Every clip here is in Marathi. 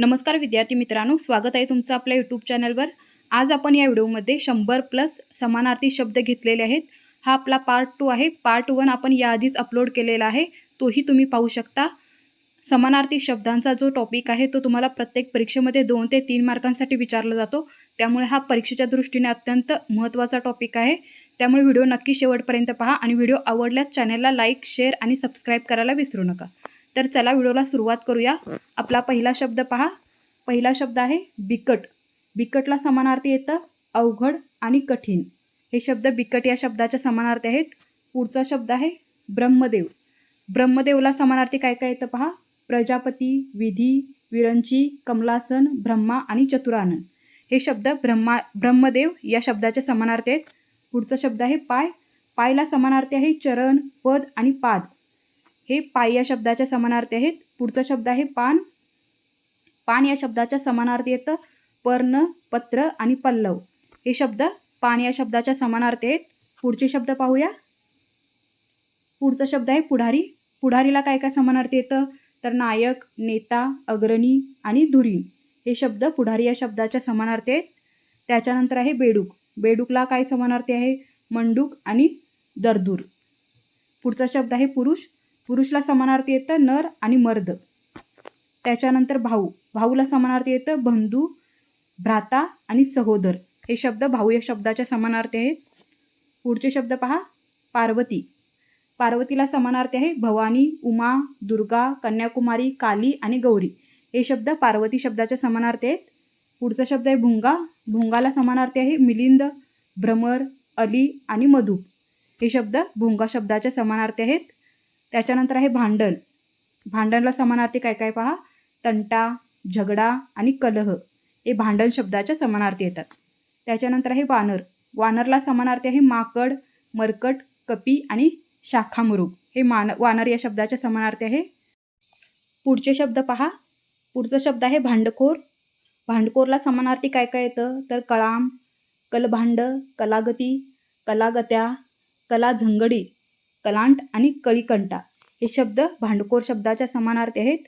नमस्कार विद्यार्थी मित्रांनो स्वागत आहे तुमचं आपल्या यूट्यूब चॅनलवर आज आपण या व्हिडिओमध्ये शंभर प्लस समानार्थी शब्द घेतलेले आहेत. हा आपला पार्ट टू आहे. पार्ट वन आपण याआधीच अपलोड केलेला आहे. तोही तुम्ही पाहू शकता. समानार्थी शब्दांचा जो टॉपिक आहे तो तुम्हाला प्रत्येक परीक्षेमध्ये दोन ते तीन मार्कांसाठी विचारला जातो. त्यामुळे हा परीक्षेच्या दृष्टीने अत्यंत महत्त्वाचा टॉपिक आहे. त्यामुळे व्हिडिओ नक्की शेवटपर्यंत पहा आणि व्हिडिओ आवडल्यास चॅनलला लाईक शेअर आणि सबस्क्राईब करायला विसरू नका. तर चला व्हिडिओला सुरुवात करूया. आपला पहिला शब्द पहा. पहिला शब्द आहे बिकट. बिकटला समानार्थी येतं अवघड आणि कठीण. हे शब्द बिकट या शब्दाच्या समानार्थी आहेत. पुढचा शब्द आहे ब्रह्मदेव. ब्रह्मदेवला समानार्थी काय काय येतं पहा? प्रजापती विधी विरंची कमलासन ब्रह्मा आणि चतुरानन. हे शब्द ब्रह्मा ब्रह्मदेव या शब्दाचे समानार्थी आहेत. पुढचा शब्द आहे पाय. पायला समानार्थी आहे चरण पद आणि पाद. हे पाय या शब्दाच्या समानार्थी आहेत. पुढचा शब्द आहे पान. पान या शब्दाच्या समानार्थी येतं पर्ण पत्र आणि पल्लव. हे शब्द पान या शब्दाच्या समानार्थी आहेत. पुढचे शब्द पाहूया. पुढचा शब्द आहे पुढारी. पुढारीला काय काय समानार्थी येतं तर नायक नेता अग्रणी आणि धुरीण. हे शब्द पुढारी या शब्दाच्या समानार्थी आहेत. त्याच्यानंतर आहे बेडूक. बेडूकला काय समानार्थी आहे? मंडूक आणि दरदूर. पुढचा शब्द आहे पुरुष. पुरुषला समानार्थी येतं नर आणि मर्द. त्याच्यानंतर भाऊ. भाऊला समानार्थी येतं बंधू भ्राता आणि सहोदर. हे शब्द भाऊ या शब्दाच्या समानार्थी आहेत. पुढचे शब्द पहा. पार्वती. पार्वतीला समानार्थी आहे भवानी उमा दुर्गा कन्याकुमारी काली आणि गौरी. हे शब्द पार्वती शब्दाच्या समानार्थी आहेत. पुढचा शब्द आहे भुंगा. भुंगाला समानार्थी आहे मिलिंद भ्रमर अली आणि मधुप हे शब्द भुंगा शब्दाच्या समानार्थी आहेत. त्याच्यानंतर आहे भांडण. भांडणला समानार्थी काय काय पहा? तंटा झगडा आणि कलह हे भांडण शब्दाच्या समानार्थी येतात. त्याच्यानंतर आहे वानर. वानरला समानार्थी आहे माकड मरकट कपी आणि शाखामुरुग हे मान वानर या शब्दाच्या समानार्थी आहे. पुढचे शब्द पहा. पुढचा शब्द आहे भांडखोर. भांडखोरला समानार्थी काय काय येतं? तर कळाम कलभांड कलागती कलागत्या कला झंगडी कलांट आणि कळीकंटा. हे शब्द भांडखोर शब्दाच्या समानार्थी आहेत.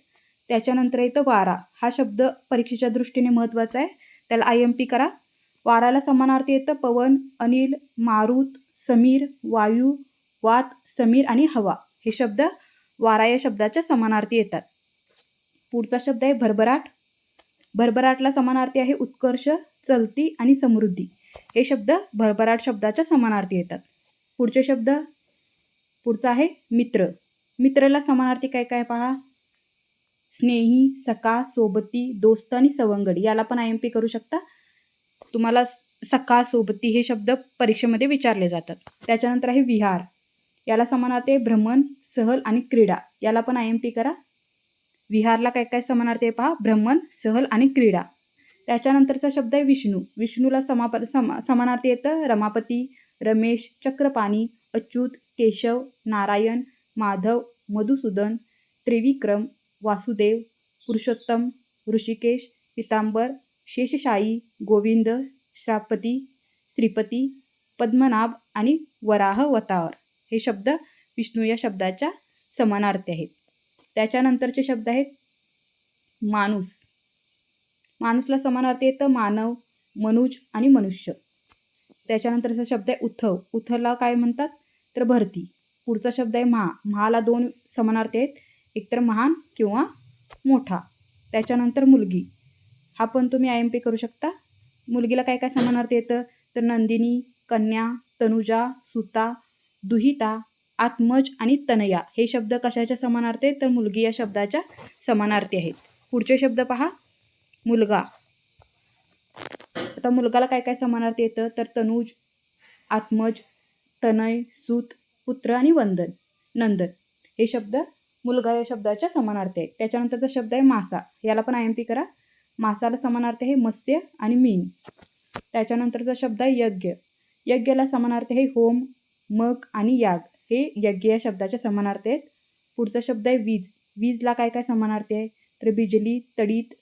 त्याच्यानंतर येतं वारा. हा शब्द परीक्षेच्या दृष्टीने महत्त्वाचा आहे. त्याला आय एम पी करा. वाराला समानार्थी येतं पवन अनिल मारुत समीर वायू वात समीर आणि हवा. हे शब्द वारा या शब्दाच्या समानार्थी येतात. पुढचा शब्द आहे भरभराट. भरभराटला समानार्थी आहे उत्कर्ष चलती आणि समृद्धी. हे शब्द भरभराट शब्दाच्या समानार्थी येतात. पुढचे शब्द पुढचा आहे मित्र. मित्राला समानार्थी काय काय पहा? स्नेही सखा सोबती दोस्त आणि सवंगडी. याला पण आय एम पी करू शकता. तुम्हाला सखा सोबती हे शब्द परीक्षेमध्ये विचारले जातात. त्याच्यानंतर आहे विहार. याला समानार्थी आहे भ्रमण सहल आणि क्रीडा. याला पण आय एम पी करा. विहारला काय काय समानार्थी आहे पहा? भ्रमण सहल आणि क्रीडा. त्याच्यानंतरचा शब्द आहे विष्णू. विष्णूला समाप समा समानार्थी येतं रमापती रमेश चक्रपाणी अच्युत केशव नारायण माधव मधुसूदन त्रिविक्रम वासुदेव पुरुषोत्तम ऋषिकेश पितांबर शेषशाही गोविंद श्रापती श्रीपती पद्मनाभ आणि वराह वतावर हे शब्द विष्णू या शब्दाच्या समानार्थी आहेत. त्याच्यानंतरचे शब्द आहेत माणूस. माणूसला समानार्थी येतं मानव मनुज आणि मनुष्य. त्याच्यानंतरचा शब्द आहे उथव उथला काय म्हणतात? तर भरती. पुढचा शब्द आहे महा महाला दोन समानार्थी आहेत. एकतर महान किंवा मोठा. त्याच्यानंतर मुलगी. हा पण तुम्ही आय एम पी करू शकता. मुलगीला काय काय समानार्थी येतं? तर नंदिनी कन्या तनुजा सुता दुहिता आत्मज आणि तनया. हे शब्द कशाच्या समानार्थी आहेत? तर मुलगी या शब्दाच्या समानार्थी आहेत. पुढचे शब्द पहा. मुलगा. आता मुलगाला काय काय समानार्थी येतं? तर तनुज आत्मज तनय सूत पुत्र आणि वंदन नंदन. हे शब्द मुलगा या शब्दाच्या समानार्थी आहेत. त्याच्यानंतरचा शब्द आहे मासा. याला पण आय एम पी करा. मासाला समानार्थी आहे मत्स्य आणि मीन. त्याच्यानंतरचा शब्द आहे यज्ञ. यज्ञाला समानार्थी आहे होम मग आणि याग. हे यज्ञ या शब्दाच्या समानार्थी आहेत. पुढचा शब्द आहे वीज. वीजला काय काय समानार्थी आहे? तर बिजली तडीत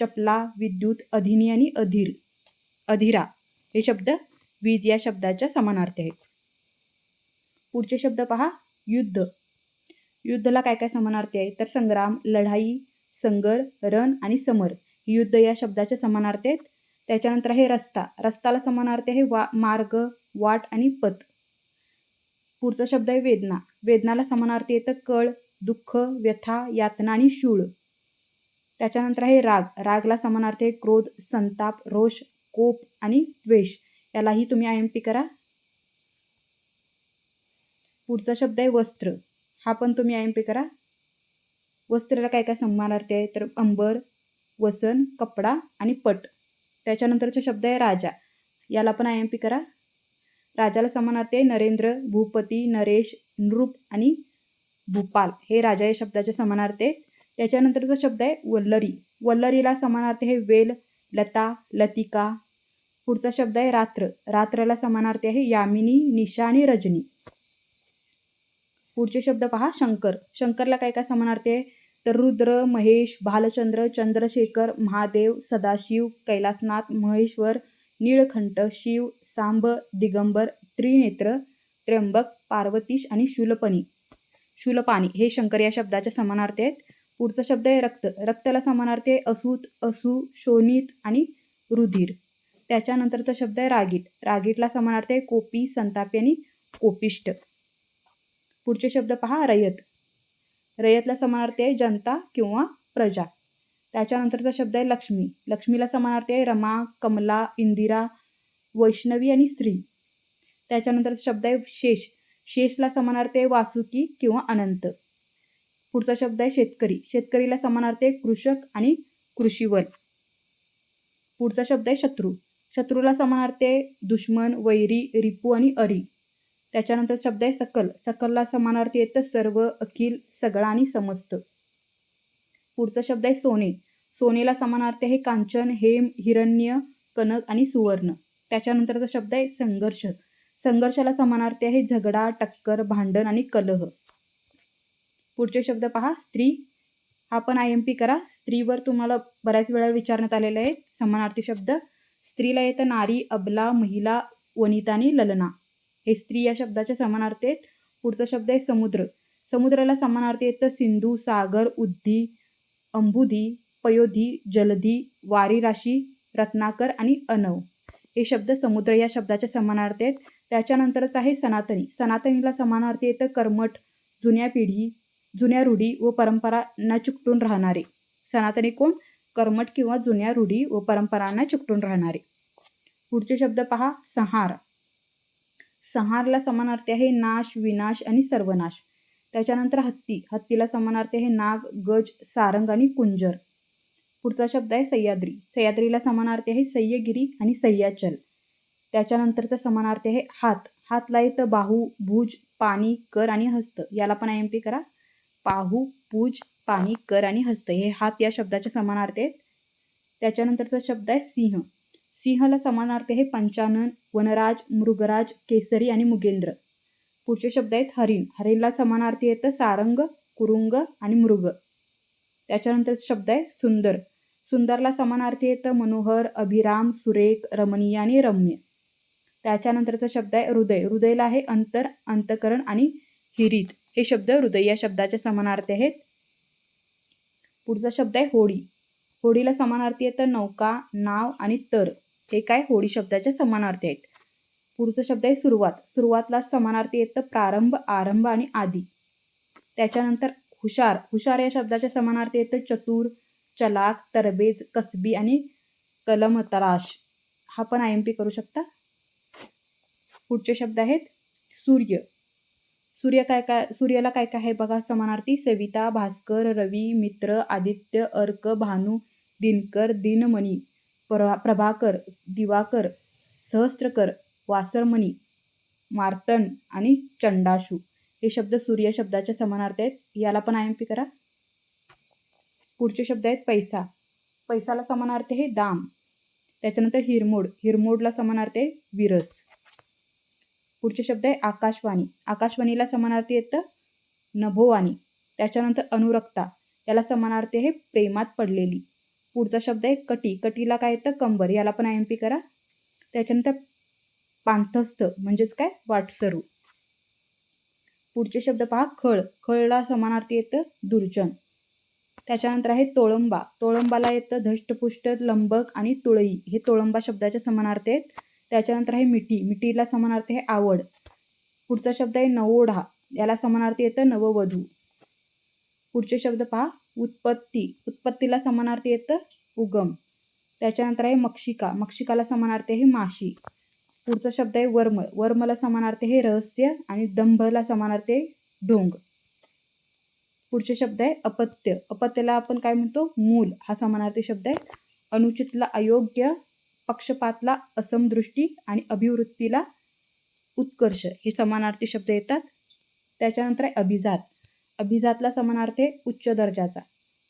चपला विद्युत अधिनी आणि अधीर. अधिरा. हे शब्द वीज या शब्दाच्या समानार्थी आहेत. पुढचे शब्द पहा युद्ध. युद्धला काय काय समानार्थी आहे तर संग्राम लढाई संगर रण आणि समर युद्ध या शब्दाच्या समानार्थी आहेत. त्याच्यानंतर आहे रस्ता. रस्ताला समानार्थी आहे वा मार्ग वाट आणि पथ. पुढचा शब्द आहे वेदना. वेदनाला समानार्थी येतं कळ दुःख व्यथा यातना आणि शूळ. त्याच्यानंतर आहे राग. रागला समानार्थी आहे क्रोध संताप रोष कोप आणि द्वेष. यालाही तुम्ही आय एम पी करा. पुढचा शब्द आहे वस्त्र. हा पण तुम्ही आय एम पी करा. वस्त्राला काय काय सन्मानार्थी आहे? तर अंबर वसन कपडा आणि पट. त्याच्यानंतरचा शब्द आहे राजा. याला पण आय एम पी करा. राजाला समानार्थी आहे नरेंद्र भूपती नरेश नृप आणि भूपाल. हे राजा या शब्दाचे समानार्थी आहेत. त्याच्यानंतरचा शब्द आहे वल्लरी. वल्लरीला समानार्थी आहे वेल लता लतिका पुढचा शब्द आहे रात्र. रात्रला समानार्थी आहे यामिनी निशा आणि रजनी. पुढचे शब्द पहा शंकर. शंकरला काय काय समानार्थी आहे? तर रुद्र महेश भालचंद्र चंद्रशेखर महादेव सदाशिव कैलासनाथ महेश्वर नीळखंठ शिव सांब दिगंबर त्रिनेत्र त्र्यंबक पार्वतीश आणि शूलपणी. शूलपाणी हे शंकर या शब्दाच्या समानार्थी आहेत. पुढचा शब्द आहे रक्त. रक्ताला समानार्थी आहे असूत असू शोणित आणि रुधिर. त्याच्यानंतरचा शब्द आहे रागीट. रागीटला समानार्थी आहे कोपी संतापी आणि कोपिष्ट. पुढचे शब्द पहा रयत. रयतला समानार्थी आहे जनता किंवा प्रजा. त्याच्यानंतरचा शब्द आहे लक्ष्मी. लक्ष्मीला समानार्थी आहे रमा कमला इंदिरा वैष्णवी आणि स्त्री. त्याच्यानंतरचा शब्द आहे शेष. शेषला समानार्थी आहे वासुकी किंवा अनंत. पुढचा शब्द आहे शेतकरी. शेतकरीला समानार्थी आहे कृषक आणि कृषीवर. पुढचा शब्द आहे शत्रू. शत्रूला समानार्थी आहे दुश्मन वैरी रिपू आणि अरी. त्याच्यानंतर शब्द आहे सकल. सकलला समानार्थी येतं सर्व अखिल सगळा आणि समस्त. पुढचा शब्द आहे सोने. सोनेला समानार्थी आहे कांचन हेम हिरण्य कनक आणि सुवर्ण. त्याच्यानंतरचा शब्द आहे संघर्ष. संघर्षाला समानार्थी आहे झगडा टक्कर भांडण आणि कलह. पुढचे शब्द पहा स्त्री. हा पण आय एम पी करा. स्त्रीवर तुम्हाला बऱ्याच वेळा विचारण्यात आलेले आहेत समानार्थी शब्द. स्त्रीला येतं नारी अबला महिला वनिता आणि ललना. हे स्त्री या शब्दाच्या समानार्थी आहेत. पुढचा शब्द आहे समुद्र. समुद्राला समानार्थी येतं सिंधू सागर उद्धी अंबुधी पयोधी जलधी वारी राशी रत्नाकर आणि अनव. हे शब्द समुद्र या शब्दाच्या समानार्थी आहेत. त्याच्यानंतरच आहे सनातनी. सनातनीला समानार्थी येतं कर्मठ जुन्या पिढी जुन्या रूढी व परंपरा न चुकटून राहणारे. सनातनी कोण? कर्मट किंवा जुन्या रूढी व परंपरांना चिकटून राहणारे. पुढचे शब्द पहा संहार. संहारला समानार्थी आहे नाश विनाश आणि सर्वनाश. त्याच्यानंतर हत्ती. हत्तीला समानार्थी आहे नाग गज सारंग आणि कुंजर. पुढचा शब्द आहे सह्याद्री. सह्याद्रीला समानार्थी आहे सह्यगिरी आणि सह्याचल. त्याच्यानंतरचा समानार्थी आहे हात. हातला येतं बाहू भुज पाणी कर आणि हस्त. याला पण आय एम पी करा. पाहू पूज पाणी कर आणि हस्त हे हात या शब्दाच्या समानार्थी आहेत. त्याच्यानंतरचा शब्द आहे सिंह. सिंहला समानार्थी आहे पंचानन वनराज मृगराज केसरी आणि मुगेंद्र. पुढचे शब्द आहेत हरिण. हरिणला समानार्थी येतं सारंग कुरुंग आणि मृग. त्याच्यानंतर शब्द आहे सुंदर. सुंदरला समानार्थी येतं मनोहर अभिराम सुरेख रमणीय आणि रम्य. त्याच्यानंतरचा शब्द आहे हृदय. हृदयला आहे अंतर अंतकरण आणि हिरीत. हे शब्द हृदय या शब्दाच्या समानार्थी आहेत. पुढचा शब्द आहे होडी. होडीला समानार्थी येतं नौका नाव आणि तर हे काय होडी शब्दाचे समानार्थी आहेत. पुढचा शब्द आहे सुरुवात. सुरुवातला समानार्थी येतं प्रारंभ आरंभ आणि आदी त्याच्यानंतर हुशार. हुशार या शब्दाच्या समानार्थी येतं चतुर चलाक तरबेज कसबी आणि कलम तराश हा पण आय एम पी करू शकता. पुढचे शब्द आहेत सूर्य. सूर्य काय काय सूर्याला काय काय आहे बघा. समानार्थी सविता भास्कर रवी मित्र आदित्य अर्क भानू दिनकर दिनमणी प्रभा प्रभाकर दिवाकर सहस्त्रकर वासरमणी मार्तन आणि चंडाशू. हे शब्द सूर्य शब्दाच्या समानार्थ आहेत. याला पण आय एम पी करा. पुढचे शब्द आहेत पैसा. पैसाला समानार्थ आहे दाम. त्याच्यानंतर हिरमोड. हिरमोडला समानार्थ आहे विरस. पुढचे शब्द आहे आकाशवाणी. आकाशवाणीला समानार्थी येतं नभोवाणी. त्याच्यानंतर अनुरक्ता. त्याला समानार्थी आहे प्रेमात पडलेली. पुढचा शब्द आहे कटी. कटीला काय येतं? कंबर. याला पण आय एम पी करा. त्याच्यानंतर पांथस्थ म्हणजेच काय? वाटसरू. पुढचे शब्द पहा खळ. खळला समानार्थी येतं दुर्जन. त्याच्यानंतर आहे तोळंबा. तोळंबाला येतं धष्टपुष्ट लंबक आणि तुळई. हे तोळंबा शब्दाचे समानार्थी आहेत. त्याच्यानंतर आहे मिठी. मिठीला समानार्थ आहे आवड. पुढचा शब्द आहे नवोढा. याला समानार्थी येतं नववधू. पुढचे शब्द पहा. उत्पत्ती. उत्पत्तीला समानार्थी येतं उगम. त्याच्यानंतर आहे मक्षिका. मक्षिकाला समानार्थी आहे माशी. पुढचा शब्द आहे वर्म. वर्मला समानार्थी आहे रहस्य आणि दंभला समानार्थी आहे ढोंग पुढचे शब्द आहे अपत्य. अपत्याला आपण काय म्हणतो? मूल. हा समानार्थी शब्द आहे अनुचितला अयोग्य पक्षपातला असमदृष्टी आणि अभिवृत्तीला उत्कर्ष हे समानार्थी शब्द येतात. त्याच्यानंतर आहे अभिजात. अभिजातला समानार्थ आहे उच्च दर्जाचा.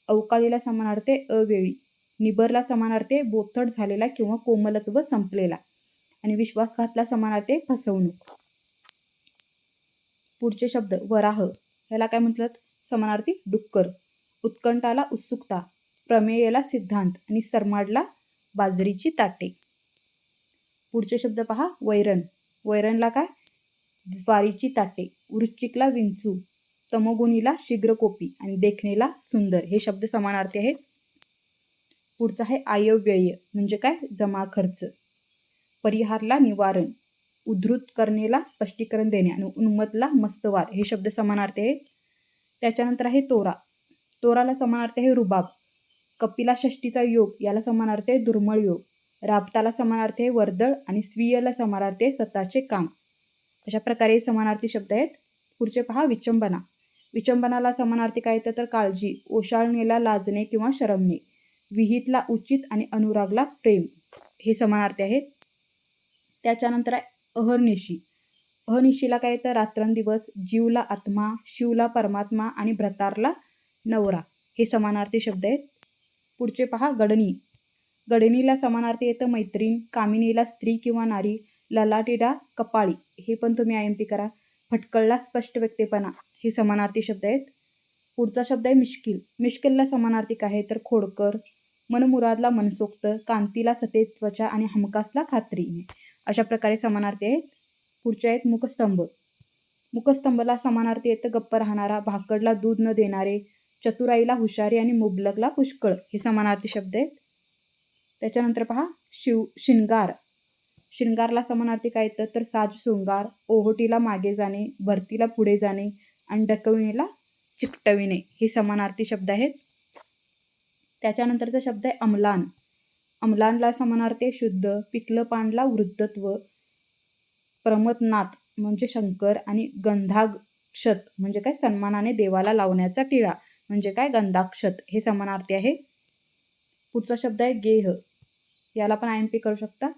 अवकाळीला समानार्थ आहे अवेळी. निबरला समानार्थ आहे बोथट झालेला किंवा कोमलत्व संपलेला. आणि विश्वासघातला समानार्थ आहे फसवणूक. पुढचे शब्द वराह. ह्याला काय म्हटलं समानार्थी डुक्कर. उत्कंठाला उत्सुकता. प्रमेयला सिद्धांत. आणि सरमाडला बाजरीची ताटे. पुढचे शब्द पहा वैरण. वैरणला काय? ज्वारीची ताटे. वृश्चिकला विंचू. तमोगुणीला शीघ्रकोपी आणि देखणेला सुंदर. हे शब्द समानार्थी आहेत. पुढचा आहे आयव्यय म्हणजे काय? जमा खर्च. परिहारला निवारण. उद्धृत करणेला स्पष्टीकरण देणे आणि उन्मतला मस्तवार हे शब्द समानार्थी आहेत. त्याच्यानंतर आहे तोरा. तोराला समानार्थ आहे रुबाब. कपिला षष्टीचा योग याला समानार्थ आहे दुर्मळ योग. राबताला समानार्थ आहे वर्दळ आणि स्वीयला समानार्थ आहे स्वतःचे काम. अशा प्रकारे समानार्थी शब्द आहेत. पुढचे पहा विचंबना. विचंबनाला समानार्थी काय येतं? तर काळजी ओशाळणीला लाजणे किंवा शरमणे. विहितला उचित आणि अनुरागला प्रेम. हे समानार्थी आहेत. त्याच्यानंतर आहे अहर्निशी. अहनिशीला काय येतं? रात्रंदिवस जीवला आत्मा शिवला परमात्मा आणि भ्रतारला नवरा. हे समानार्थी शब्द आहेत. पुढचे पहा गडणी. गडणीला समानार्थी येतं मैत्रीण कामिनीला स्त्री किंवा नारी ललाटीला कपाळी. हे पण तुम्ही आय एम पी करा. फटकळला स्पष्ट व्यक्तीपणा. हे समानार्थी शब्द आहेत. पुढचा शब्द आहे मिश्किल. मिश्किलला समानार्थी काय आहे तर खोडकर मनमुरादला मनसोक्त कांतीला सतेज त्वचा आणि हमकासला खात्री. अशा प्रकारे समानार्थी आहेत. पुढचे आहेत मुखस्तंभ. मुखस्तंभला समानार्थी येतं गप्प राहणारा भाकडला दूध न देणारे चतुराईला हुशारी आणि मुबलकला पुष्कळ. हे समानार्थी शब्द आहेत. त्याच्यानंतर पहा शिव शिंगार. शिंगारला समानार्थी काय येतं? तर साज शृंगार ओहोटीला मागे जाणे भरतीला पुढे जाणे आणि डकविणीला चिकटविणे. हे समानार्थी शब्द आहेत. त्याच्यानंतरचा शब्द आहे अमलान. अमलानला समानार्थी शुद्ध पिकलं पानला वृद्धत्व प्रमतनाथ म्हणजे शंकर आणि गंधाक्षत म्हणजे काय? सन्मानाने देवाला लावण्याचा टिळा. म्हणजे काय? गंधाक्षत. हे समानार्थी आहे. पुढचा शब्द आहे गेह. याला पण आय एम पी करू शकता.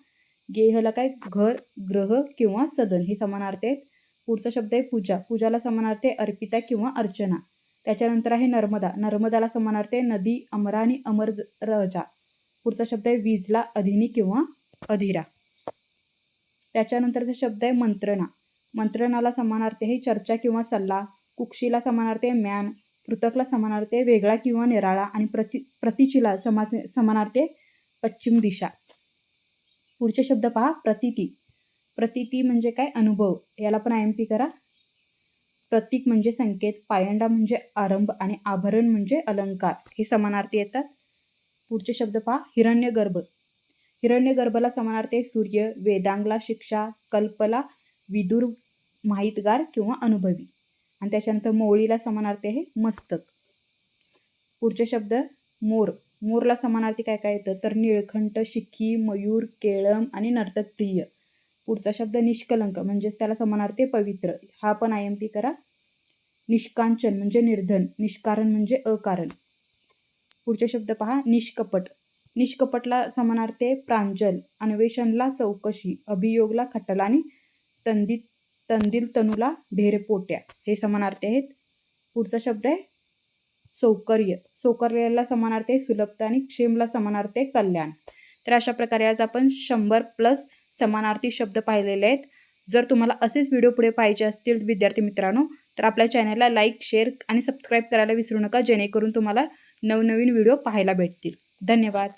गेहला काय? घर ग्रह किंवा सदन. हे समानार्थी आहेत. पुढचा शब्द आहे पूजा. पूजाला समानार्थी आहे अर्पिता किंवा अर्चना. त्याच्यानंतर आहे नर्मदा. नर्मदाला समानार्थी आहे नदी अमरा आणि अमर रजा. पुढचा शब्द आहे वीजला अधिनी किंवा अधिरा. त्याच्यानंतरचा शब्द आहे मंत्रणा. मंत्रणाला समानार्थी आहे चर्चा किंवा सल्ला. कुक्षीला समानार्थी आहे म्यान. पृथकला समानार्थी वेगळा किंवा निराळा आणि प्रति प्रतिचीला समा समानार्थी पश्चिम दिशा. पुढचे शब्द पहा प्रतिती. प्रतिती म्हणजे काय? अनुभव. याला पण आय एम पी करा. प्रतीक म्हणजे संकेत पायंडा म्हणजे आरंभ आणि आभरण म्हणजे अलंकार. हे समानार्थी येतात. पुढचे शब्द पहा हिरण्यगर्भ. हिरण्यगर्भला समानार्थी आहे सूर्य वेदांगला शिक्षा कल्पला विदुर माहितगार किंवा अनुभवी. आणि त्याच्यानंतर मोळीला समानार्थी आहे मस्तक. पुढचे शब्द मोर. मोरला समानार्थी काय काय येतं? तर निळखंठ शिखी मयूर केळम आणि नर्तक प्रिय पुढचा शब्द निष्कलंक म्हणजेच त्याला समानार्थी पवित्र. हा पण आय एम पी करा. निष्कांचन म्हणजे निर्धन. निष्कारण म्हणजे अकारण. पुढचे शब्द पहा निष्कपट. निष्कपटला समानार्थी प्रांजल. अन्वेषणला चौकशी. अभियोगला खटला आणि तंदित तंदिल तनुला ढेरपोट्या हे समानार्थी आहेत. पुढचा शब्द आहे सौकर्य. सौकर्याला समानार्थ आहे सुलभता आणि क्षेमला समानार्थ आहे कल्याण. तर अशा प्रकारे आज आपण शंभर प्लस समानार्थी शब्द पाहिलेले आहेत. जर तुम्हाला असेच व्हिडिओ पुढे पाहिजे असतील विद्यार्थी मित्रांनो तर आपल्या चॅनलला लाईक शेअर आणि सबस्क्राईब करायला विसरू नका जेणेकरून तुम्हाला नवनवीन व्हिडिओ पाहायला भेटतील. धन्यवाद.